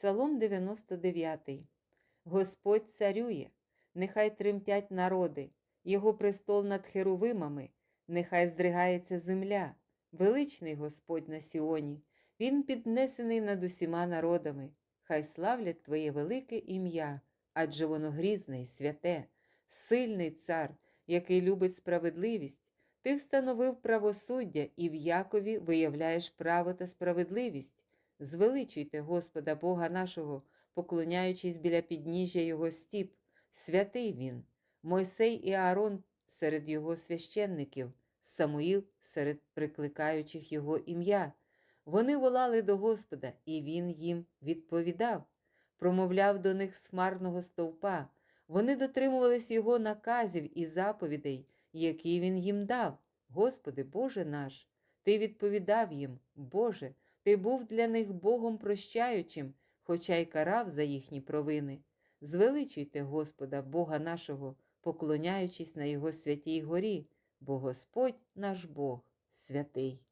Псалом 99. Господь царює, нехай тремтять народи, Його престол над херувимами, нехай здригається земля, величний Господь на Сіоні, Він піднесений над усіма народами, хай славлять Твоє велике ім'я, адже воно грізне й святе, сильний цар, який любить справедливість. Ти встановив правосуддя і в Якові виявляєш право та справедливість. Звеличуйте Господа Бога нашого, поклоняючись біля підніжжя Його стіп. Святий Він, Мойсей і Аарон серед його священників, Самуїл серед прикликаючих Його ім'я. Вони волали до Господа, і Він їм відповідав, промовляв до них смарного стовпа. Вони дотримувались Його наказів і заповідей, які Він їм дав. Господи, Боже наш, Ти відповідав їм, Боже, Ти був для них Богом прощаючим, хоча й карав за їхні провини. Звеличуйте Господа, Бога нашого, поклоняючись на Його святій горі, бо Господь наш Бог святий.